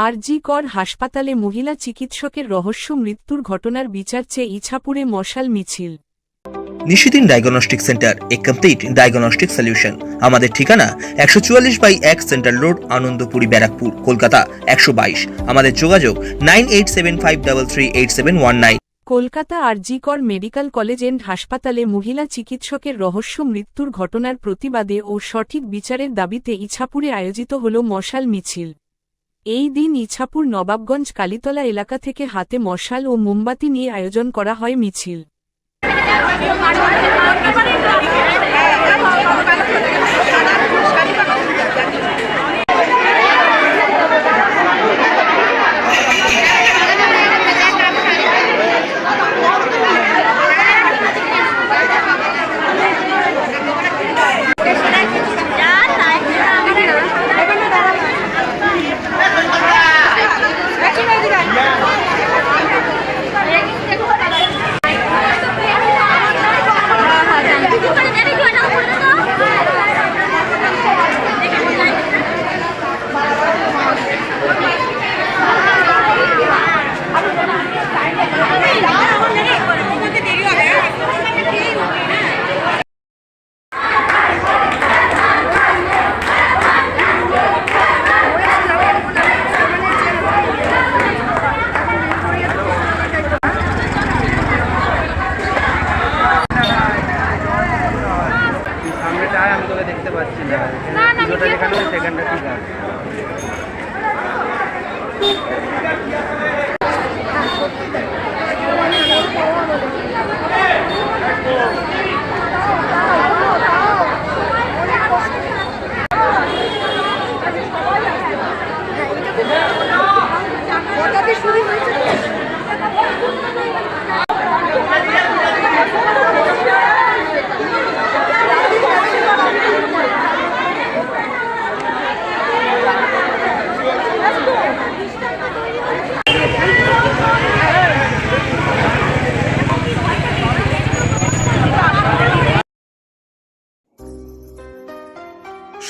আরজি কর হাসপাতালে মহিলা চিকিৎসকের রহস্য মৃত্যুর ঘটনার বিচার চেয়ে ইছাপুরে মশাল মিছিল। Nishidin diagnostic centre a complete diagnostic solution. আমাদের ঠিকানা একশো চুয়াল্লিশ বাই এক সেন্ট্রাল রোড আনন্দপুরি ব্যারাকপুর কলকাতা একশো বাইশ। আমাদের যোগাযোগ nine eight seven five double three eight seven one nine. Kolkata R RG Kar medical college and হাসপাতালে মহিলা চিকিৎসকের রহস্য মৃত্যুর ঘটনার প্রতিবাদে ও সঠিক বিচারের দাবিতে ইছাপুরে আয়োজিত হল মশাল মিছিল। এই দিন ইছাপুর নবাবগঞ্জ কালীতলা এলাকা থেকে হাতে মশাল ও মোমবাতি নিয়ে আয়োজন করা হয় মিছিল। পুজোটা দেখানো সেখানটা ঠিক আছে।